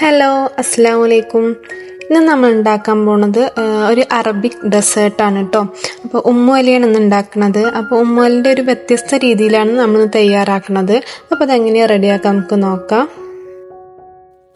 Hello അസ്സാം വലൈക്കും ഇന്ന് നമ്മൾ ഉണ്ടാക്കാൻ പോണത് ഒരു അറബിക് ഡെസേർട്ടാണ് കേട്ടോ അപ്പോൾ ഉമ്മുവലിയാണ് ഇന്ന് ഉണ്ടാക്കുന്നത് അപ്പോൾ ഉമ്മുവലിന്റെ ഒരു വ്യത്യസ്ത രീതിയിലാണ് നമ്മൾ തയ്യാറാക്കുന്നത് അപ്പോൾ അതെങ്ങനെയാണ് റെഡിയാക്കാം നമുക്ക് നോക്കാം.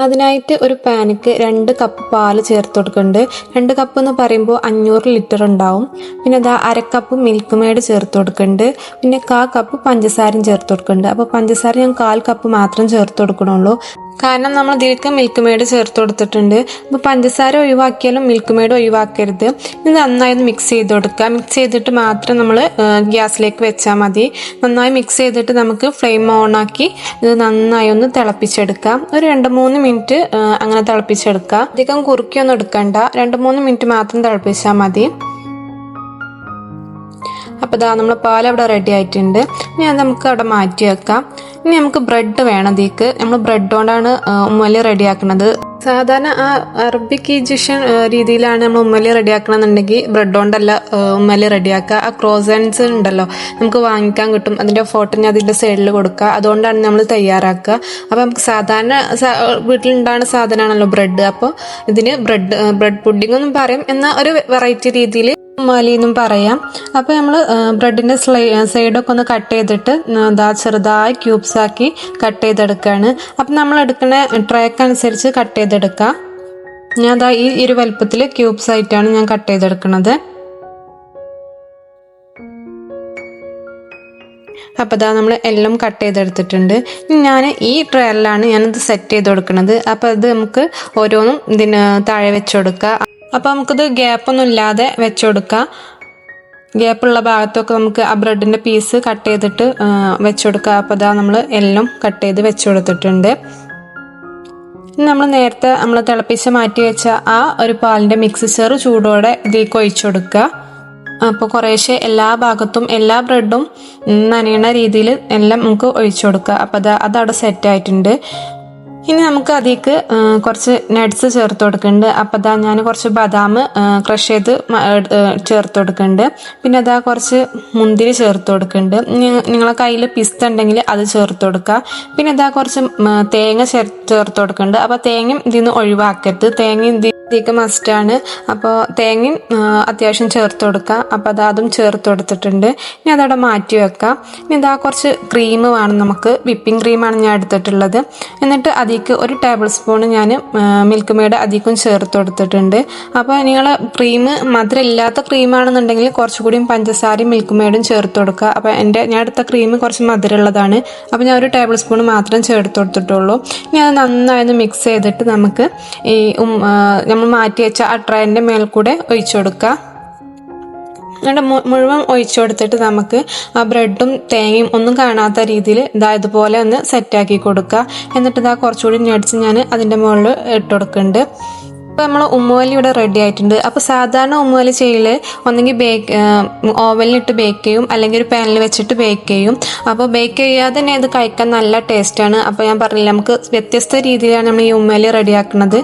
അതിനായിട്ട് ഒരു പാനിക്ക് രണ്ട് കപ്പ് പാൽ ചേർത്ത് കൊടുക്കുന്നുണ്ട്. രണ്ട് കപ്പ് എന്ന് പറയുമ്പോൾ അഞ്ഞൂറ് ലിറ്റർ ഉണ്ടാവും. പിന്നെ അതാ അരക്കപ്പ് കപ്പ് മിൽക്ക് മെയ്ഡ് ചേർത്ത് കൊടുക്കുന്നുണ്ട്. പിന്നെ കാ കപ്പ് പഞ്ചസാരയും ചേർത്ത് കൊടുക്കുന്നുണ്ട്. അപ്പോൾ പഞ്ചസാര ഞാൻ കാൽ കപ്പ് മാത്രം ചേർത്ത് കൊടുക്കണുള്ളൂ. കാരണം നമ്മൾ ഇതിലേക്ക് മിൽക്ക് മെയ്ഡ് ചേർത്ത് കൊടുത്തിട്ടുണ്ട്. അപ്പോൾ പഞ്ചസാര ഒഴിവാക്കിയാലും മിൽക്ക് മെയ്ഡ് ഒഴിവാക്കരുത്. ഇത് നന്നായി ഒന്ന് മിക്സ് ചെയ്ത് കൊടുക്കുക. മിക്സ് ചെയ്തിട്ട് മാത്രം നമ്മൾ ഗ്യാസിലേക്ക് വെച്ചാൽ മതി. നന്നായി മിക്സ് ചെയ്തിട്ട് നമുക്ക് ഫ്ലെയിം ഓൺ ആക്കി ഇത് നന്നായി ഒന്ന് തിളപ്പിച്ചെടുക്കാം. ഒരു രണ്ട് മൂന്ന് മിനിറ്റ് അങ്ങനെ തിളപ്പിച്ചെടുക്കുക. അധികം കുറുക്കിയൊന്നും എടുക്കണ്ട. രണ്ട് മൂന്ന് മിനിറ്റ് മാത്രം തിളപ്പിച്ചാൽ മതി. അപ്പോൾ ഇതാ നമ്മൾ പാൽ അവിടെ റെഡി ആയിട്ടുണ്ട്. ഇനി നമുക്ക് അവിടെ മാറ്റി വെക്കാം. ഇനി നമുക്ക് ബ്രെഡ് വേണം ഇതിക്ക്. നമ്മൾ ബ്രെഡ് കൊണ്ടാണ് ഉമ്മലി റെഡിയാക്കുന്നത് സാധാരണ ആ അറബിക് ഈജിഷ്യൻ രീതിയിലാണ് നമ്മൾ ഉമ്മലി റെഡിയാക്കണമെന്നുണ്ടെങ്കിൽ ബ്രെഡ് കൊണ്ടല്ല ഉമ്മലി റെഡിയാക്കുക. ആ ക്രോസൻസ് ഉണ്ടല്ലോ നമുക്ക് വാങ്ങിക്കാൻ കിട്ടും. അതിന്റെ ഫോട്ടോ ഞാൻ അതിന്റെ സൈഡിൽ കൊടുക്കുക. അതുകൊണ്ടാണ് നമ്മൾ തയ്യാറാക്കുക. അപ്പോൾ നമുക്ക് സാധാരണ വീട്ടിലുണ്ടാകുന്ന സാധനമാണല്ലോ ബ്രെഡ്. അപ്പോൾ ഇതിന് ബ്രെഡ് ബ്രെഡ് പുഡിംഗ് എന്നും പറയും. എന്നാൽ ഒരു വെറൈറ്റി രീതിയിൽ മാലി പറയാം. അപ്പോൾ നമ്മൾ ബ്രെഡിന്റെ സ്ലൈ സൈഡൊക്കെ ഒന്ന് കട്ട് ചെയ്തിട്ട് എന്താ ചെറുതായി ക്യൂബ്സ് ആക്കി കട്ട് ചെയ്തെടുക്കുകയാണ് അപ്പം നമ്മൾ എടുക്കുന്ന ട്രാക്ക് അനുസരിച്ച് കട്ട് ചെയ്തെടുക്കാം. ഞാൻ ദാ ഈ ഒരു വലുപ്പത്തിൽ ക്യൂബ്സ് ആയിട്ടാണ് ഞാൻ കട്ട് ചെയ്തെടുക്കുന്നത് അപ്പോൾ ഇതാ നമ്മൾ എല്ലാം കട്ട് ചെയ്തെടുത്തിട്ടുണ്ട്. ഞാൻ ഈ ട്രയലിലാണ് ഞാനിത് സെറ്റ് ചെയ്ത് കൊടുക്കുന്നത് അപ്പോൾ ഇത് നമുക്ക് ഓരോന്നും ഇതിന് താഴെ വെച്ച് കൊടുക്കുക അപ്പോൾ നമുക്കിത് ഗ്യാപ്പൊന്നും ഇല്ലാതെ വെച്ചുകൊടുക്കാം ഗ്യാപ്പുള്ള ഭാഗത്തൊക്കെ നമുക്ക് ആ ബ്രെഡിന്റെ പീസ് കട്ട് ചെയ്തിട്ട് വെച്ചുകൊടുക്കുക അപ്പോൾ അതാ നമ്മൾ എല്ലാം കട്ട് ചെയ്ത് വെച്ചു കൊടുത്തിട്ടുണ്ട് ഇനി നമ്മൾ നേരത്തെ നമ്മൾ തിളപ്പിച്ച് മാറ്റി വെച്ച ആ ഒരു പാലിന്റെ മിക്സ് ചെറു ചൂടോടെ ഇതിൽ ഒഴിച്ചു കൊടുക്കുക അപ്പോൾ കുറേശ്ശെ എല്ലാ ഭാഗത്തും എല്ലാ ബ്രെഡും നനയണ രീതിയിൽ എല്ലാം നമുക്ക് ഒഴിച്ചു കൊടുക്കുക അപ്പോൾ അത് അതവിടെ സെറ്റ് ആയിട്ടുണ്ട്. ഇനി നമുക്ക് അതിലേക്ക് കുറച്ച് നട്ട്സ് ചേർത്ത് കൊടുക്കുന്നുണ്ട് അപ്പം അതാ ഞാൻ കുറച്ച് ബദാം ക്രഷ് ചെയ്ത് ചേർത്ത് കൊടുക്കുന്നുണ്ട് പിന്നെ അതാ കുറച്ച് മുന്തിരി ചേർത്ത് കൊടുക്കുന്നുണ്ട് നിങ്ങളെ കയ്യിൽ പിസ്ത ഉണ്ടെങ്കിൽ അത് ചേർത്ത് കൊടുക്കുക. പിന്നെ അതാ കുറച്ച് തേങ്ങ ചേർ ചേർത്ത് കൊടുക്കുന്നുണ്ട് അപ്പോൾ തേങ്ങയും ഇതിൽ നിന്ന് ഒഴിവാക്കരുത് തേങ്ങയും ഇത് ഇതിലേക്ക് മസ്റ്റാണ് അപ്പോൾ തേങ്ങയും അത്യാവശ്യം ചേർത്ത് കൊടുക്കുക. അപ്പോൾ അത് അതും ചേർത്ത് കൊടുത്തിട്ടുണ്ട്. ഇനി അതവിടെ മാറ്റി വെക്കാം. ഇനി ഇതാ കുറച്ച് ക്രീം വേണം നമുക്ക്. വിപ്പിംഗ് ക്രീമാണ് ഞാൻ എടുത്തിട്ടുള്ളത്. എന്നിട്ട് അതിലേക്ക് ഒരു ടേബിൾ സ്പൂൺ ഞാൻ മിൽക്ക് മെയ്ഡ് അധികം ചേർത്ത് കൊടുത്തിട്ടുണ്ട്. അപ്പോൾ നിങ്ങൾ ക്രീം മധുരം ഇല്ലാത്ത ക്രീമാണെന്നുണ്ടെങ്കിൽ കുറച്ചുകൂടിയും പഞ്ചസാരയും മിൽക്ക് മെയ്ഡും ചേർത്ത് കൊടുക്കുക. അപ്പോൾ എന്റെ ഞാൻ എടുത്ത ക്രീം കുറച്ച് മധുരമുള്ളതാണ്. അപ്പോൾ ഞാൻ ഒരു ടേബിൾ സ്പൂൺ മാത്രം ചേർത്ത് കൊടുത്തിട്ടുള്ളൂ. ഇനി അത് മിക്സ് ചെയ്തിട്ട് നമുക്ക് ഈ നമ്മൾ മാറ്റി വെച്ച ആ ട്രേന്റെ മേൽക്കൂടെ കൂടെ ഒഴിച്ചു കൊടുക്കുക. മു- മുഴുവൻ ഒഴിച്ചു കൊടുത്തിട്ട് നമുക്ക് ആ ബ്രെഡും തേങ്ങയും ഒന്നും കാണാത്ത രീതിയിൽ ഇതാ ഇതുപോലെ ഒന്ന് സെറ്റാക്കി കൊടുക്കുക എന്നിട്ട് ഇതാ കുറച്ചുകൂടി ഞടിച്ച് ഞാൻ അതിന്റെ മുകളിൽ ഇട്ട് കൊടുക്കുന്നുണ്ട് അപ്പോൾ നമ്മൾ ഉമ്മുവലി ഇവിടെ റെഡി ആയിട്ടുണ്ട്. അപ്പോൾ സാധാരണ ഉമ്മുവലി ചെയ്യൽ ഒന്നെങ്കിൽ ബേക്ക് ഓവനിലിട്ട് ബേക്ക് ചെയ്യും. അല്ലെങ്കിൽ ഒരു പാനിൽ വെച്ചിട്ട് ബേക്ക് ചെയ്യും. അപ്പോൾ ബേക്ക് ചെയ്യാതെ തന്നെ ഇത് കഴിക്കാൻ നല്ല ടേസ്റ്റാണ് അപ്പോൾ ഞാൻ പറഞ്ഞില്ല നമുക്ക് വ്യത്യസ്ത രീതിയിലാണ് നമ്മൾ ഈ ഉമ്മുവലി റെഡിയാക്കുന്നത്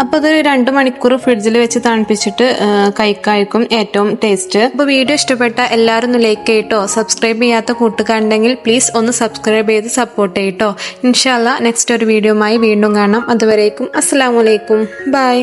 അപ്പോൾ അത് രണ്ട് മണിക്കൂർ ഫ്രിഡ്ജിൽ വെച്ച് തണുപ്പിച്ചിട്ട് കഴിക്കായിരിക്കും ഏറ്റവും ടേസ്റ്റ്. അപ്പോൾ വീഡിയോ ഇഷ്ടപ്പെട്ട എല്ലാവരും ഒന്ന് ലൈക്ക് ചെയ്യട്ടോ. സബ്സ്ക്രൈബ് ചെയ്യാത്ത കൂട്ടുകാരുണ്ടെങ്കിൽ പ്ലീസ് ഒന്ന് സബ്സ്ക്രൈബ് ചെയ്ത് സപ്പോർട്ട് ചെയ്യട്ടോ. ഇൻഷാല്ല നെക്സ്റ്റ് ഒരു വീഡിയോമായി വീണ്ടും കാണാം. അതുവരേക്കും അസ്സാം വലൈക്കും ബൈ